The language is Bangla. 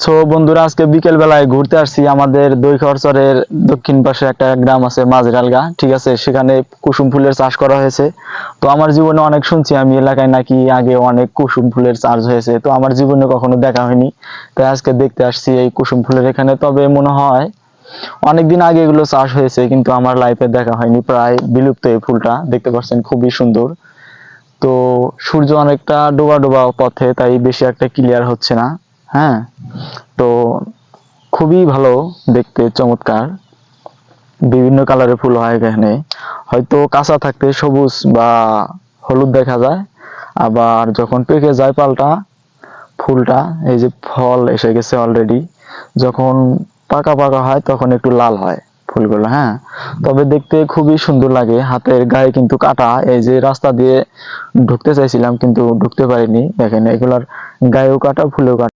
সো বন্ধুরা, আজকে বিকেল বেলায় ঘুরতে আসছি আমাদের দইখরচরের দক্ষিণ পাশে একটা গ্রাম আছে, মাঝরালগা। ঠিক আছে, সেখানে কুসুম ফুলের চাষ করা হয়েছে। তো, আমার জীবনে অনেক শুনছি, আমি এলাকায় নাকি আগে অনেক কুসুম ফুলের চাষ হয়েছে। তো, আমার জীবনে কখনো দেখা হয়নি। তাই আজকে দেখতে আসছি এই কুসুম ফুলের এখানে। তবে মনে হয়, অনেকদিন আগে এগুলো চাষ হয়েছে, কিন্তু আমার লাইফে দেখা হয়নি। প্রায় বিলুপ্ত এই ফুলটা, দেখতে পাচ্ছেন, খুবই সুন্দর। তো, সূর্য অনেকটা ডোবা ডোবা পথে, তাই বেশি একটা ক্লিয়ার হচ্ছে না। হ্যাঁ? তো খুবই ভালো, দেখতে চমৎকার। বিভিন্ন কালারের ফুল হয় এখানে। হয়তো কাঁচা থাকতে সবুজ বা হলুদ দেখা যায়। আবার যখন পেকে যায় পালটা, ফুলটা, এই যে ফল এসে গেছে অলরেডি যখন পাকা পাকা হয় তখন একটু লাল হয় ফুলগুলো হ্যাঁ? তবে দেখতে খুবই সুন্দর লাগে। হাতের গায়ে কিন্তু কাটা। এই যে রাস্তা দিয়ে ঢুকতে চাইছিলাম কিন্তু ঢুকতে পারিনি। দেখেন এগুলার গায়েও কাটা, ফুলেও কাটা।